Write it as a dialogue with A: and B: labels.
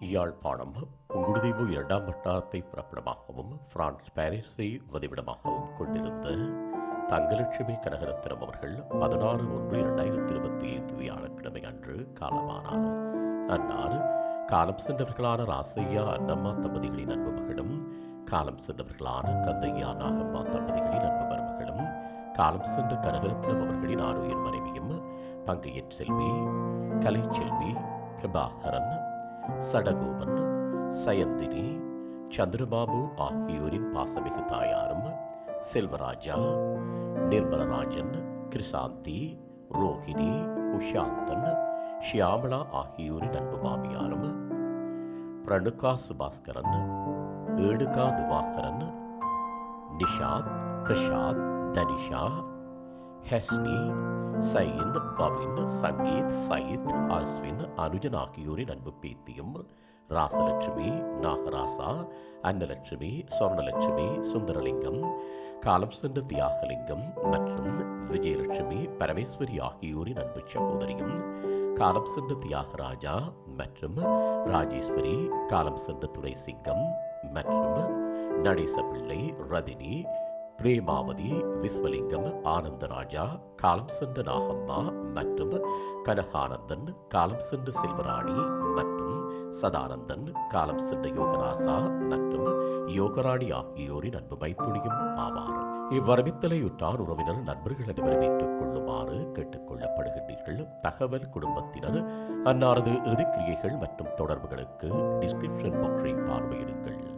A: யாழ்ப்பாணம் புங்குடுதீவு இரண்டாம் வட்டாரத்தை பிறப்பிடமாகவும் பிரான்ஸ் பாரிஸை வதிவிடமாகவும் கொண்டிருந்த தங்கலட்சுமி கனகரத்தினம் அவர்கள் பதினாறு ஒன்று இரண்டாயிரத்தி இருபத்தி ஐந்து வியாழக்கிழமை அன்று காலமானார். அன்னார் காலம் சென்றவர்களான ராசையா அன்னம்மா தம்பதிகளின் அன்பு மகளும் காலம் சென்றவர்களான கந்தையா நாகம்மா தம்பதிகளின் அன்பு மருமகளும் காலம் சென்ற கனகரத்தினம் அவர்களின் ஆரோக்கிய மனைவியும் பங்கையற் செல்வி கலைச்செல்வி பிரபாகரன் சடகோபன் சயந்தினி சந்திரபாபு ஆகியோரின் பாசமிகு தாயாரும் செல்வராஜா நிர்மலராஜன் கிருசாந்தி ரோஹிணி உஷாந்தன் ஷியாமளா ஆகியோரின் அன்பு மாமியாரும் பிரணுகா சுபாஸ்கரன் ஏடுகா திவாகரன் நிஷாத் பிரசாத் தனிஷா ஹெஸ்னி சயின் பவின் சங்கீத் சயித் அஸ்வின் அனுஜன் ஆகியோரின் அன்பு பேத்தியும். ராசலட்சுமி நாகராசா அன்னலட்சுமி சுவர்ணலட்சுமி சுந்தரலிங்கம் காலம் சென்ற தியாகலிங்கம் மற்றும் விஜயலட்சுமி பரமேஸ்வரி ஆகியோரின் அன்பு சகோதரியும். காலம் சென்ற தியாகராஜா மற்றும் ராஜேஸ்வரி காலம் சென்ற துரை சிங்கம் மற்றும் நடேசபிள்ளை ரதினி பிரேமாவதி விஸ்வலிங்கம் ஆனந்தராஜா காலம் சென்ற நாகம்மா மற்றும் கனகானந்தன் காலம் சென்ற செல்வராணி மற்றும் சதானந்தன் காலம் சென்ற யோகராசா மற்றும் யோகராணி ஆகியோரின் அன்பு மைத்துணியும் ஆவார். இவ்வரவித்தலையுற்றார் உறவினர் நண்பர்கள் அனைவரும் ஏற்றுக் கொள்ளுமாறு தகவல் குடும்பத்தினர் அன்னாரது இறுதிக்கிரியைகள் மற்றும் தொடர்புகளுக்கு டிஸ்கிரிப்ஷன் பாக்ஸை பார்வையிடுங்கள்.